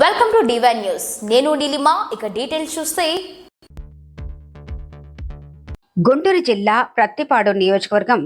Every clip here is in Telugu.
వెల్కమ్ టు డివైన్ న్యూస్ నేను నీలిమా ఇక డీటెయిల్స్ చూస్తే. గుంటూరు జిల్లా ప్రత్తిపాడు నియోజకవర్గం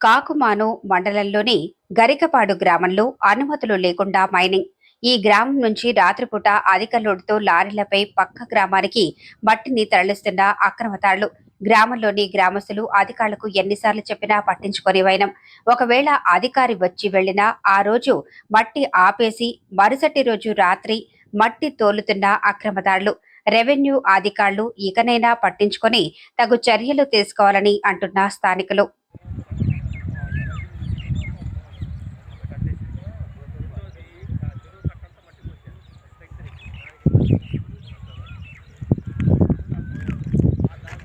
కాకుమాను మండలంలోని గరికపాడు గ్రామంలో అనుమతులు లేకుండా మైనింగ్ ఈ గ్రామం నుంచి రాత్రిపూట అధిక లోడుతో లారీలపై పక్క గ్రామానికి మట్టిని తరలిస్తున్న అక్రమతాళ్ళు గ్రామంలోని గ్రామస్తులు అధికారులకు ఎన్నిసార్లు చెప్పినా పట్టించుకొని వైనం. ఒకవేళ అధికారి వచ్చి వెళ్ళినా ఆ రోజు మట్టి ఆపేసి మరుసటి రోజు రాత్రి మట్టి తోలుతున్న అక్రమదారులు రెవెన్యూ అధికారులు ఇకనైనా పట్టించుకొని తగు చర్యలు తీసుకోవాలని అంటున్న స్థానికులు.